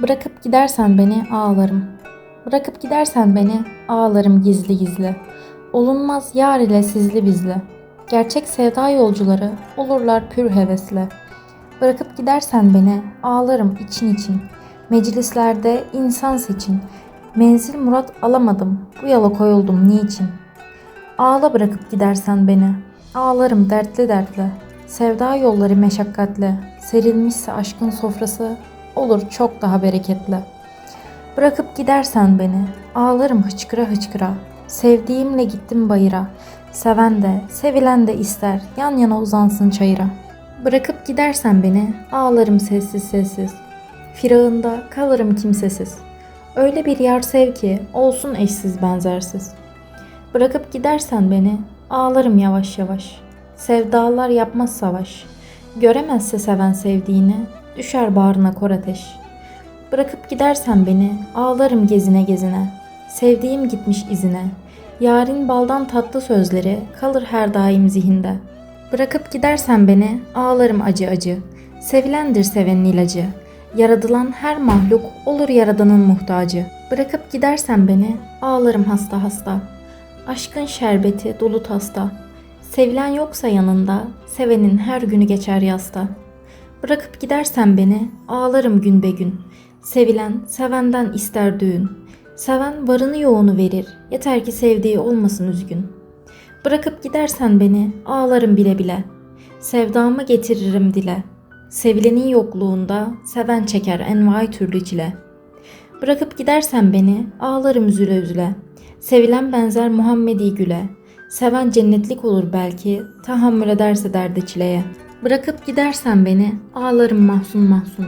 Bırakıp gidersen beni ağlarım. Bırakıp gidersen beni ağlarım gizli gizli. Olunmaz yar ile sizli bizli. Gerçek sevda yolcuları olurlar pür hevesle. Bırakıp gidersen beni ağlarım için için. Meclislerde insan seçin. Menzil murat alamadım. Bu yola koyuldum niçin? Ağla bırakıp gidersen beni. Ağlarım dertli dertli. Sevda yolları meşakkatli. Serilmişse aşkın sofrası olur çok daha bereketli. Bırakıp gidersen beni. Ağlarım hıçkıra hıçkıra. Sevdiğimle gittim bayıra. Seven de, sevilen de ister yan yana uzansın çayıra. Bırakıp gidersen beni ağlarım sessiz sessiz. Firağında kalırım kimsesiz. Öyle bir yar sev ki olsun eşsiz benzersiz. Bırakıp gidersen beni ağlarım yavaş yavaş. Sevdalar yapmaz savaş. Göremezse seven sevdiğini düşer bağrına kor ateş. Bırakıp gidersen beni ağlarım gezine gezine. Sevdiğim gitmiş izine. Yarın baldan tatlı sözleri kalır her daim zihinde. Bırakıp gidersen beni ağlarım acı acı. Sevilendir sevenin ilacı. Yaradılan her mahluk olur yaradanın muhtacı. Bırakıp gidersen beni ağlarım hasta hasta. Aşkın şerbeti dolu tasta. Sevilen yoksa yanında, sevenin her günü geçer yasta. Bırakıp gidersen beni ağlarım gün be gün. Sevilen sevenden ister düğün. Seven varını yoğunu verir, yeter ki sevdiği olmasın üzgün. Bırakıp gidersen beni ağlarım bile bile. Sevdamı getiririm dile. Sevilenin yokluğunda seven çeker envai türlü çile. Bırakıp gidersen beni ağlarım üzüle üzüle. Sevilen benzer Muhammedi güle. Seven cennetlik olur belki tahammül ederse derde çileye. Bırakıp gidersen beni ağlarım mahzun mahzun.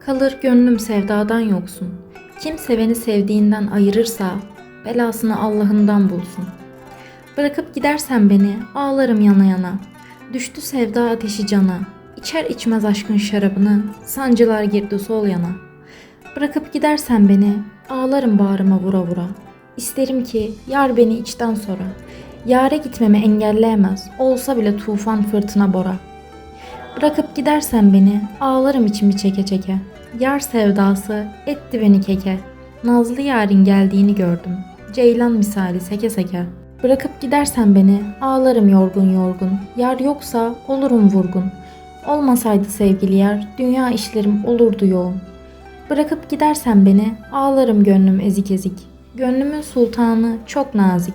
Kalır gönlüm sevdadan yoksun. Kim seveni sevdiğinden ayırırsa belasını Allah'ından bulsun. Bırakıp gidersen beni ağlarım yana yana. Düştü sevda ateşi cana. İçer içmez aşkın şarabını sancılar girdi sol yana. Bırakıp gidersen beni ağlarım bağrıma vura vura. İsterim ki yar beni içten sonra. Yare gitmemi engelleyemez olsa bile tufan fırtına bora. Bırakıp gidersen beni ağlarım içimi çeke çeke. Yar sevdası etti beni keke. Nazlı yarın geldiğini gördüm. Ceylan misali seke seke. Bırakıp gidersen beni ağlarım yorgun yorgun. Yar yoksa olurum vurgun. Olmasaydı sevgili yar dünya işlerim olurdu yoğun. Bırakıp gidersen beni ağlarım gönlüm ezik ezik. Gönlümün sultanı çok nazik.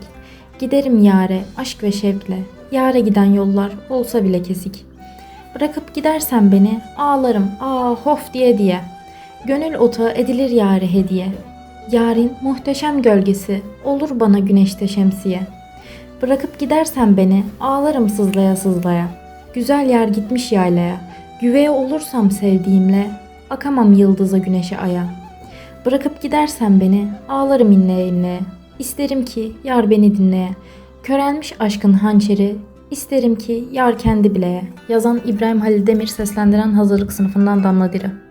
Giderim yare aşk ve şevkle. Yare giden yollar olsa bile kesik. Bırakıp gidersen beni ağlarım aa hof diye diye. Gönül otağı edilir yare hediye. Yarın muhteşem gölgesi olur bana güneşte şemsiye. Bırakıp gidersen beni ağlarım sızlaya sızlaya. Güzel yer gitmiş yaylaya. Güveye olursam sevdiğimle akamam yıldıza güneşe aya. Bırakıp gidersen beni ağlarım inleye inleye. İsterim ki yar beni dinleye. Körelmiş aşkın hançeri isterim ki yar kendi bileye. Yazan İbrahim Halil Demir seslendiren hazırlık sınıfından Damla Diri.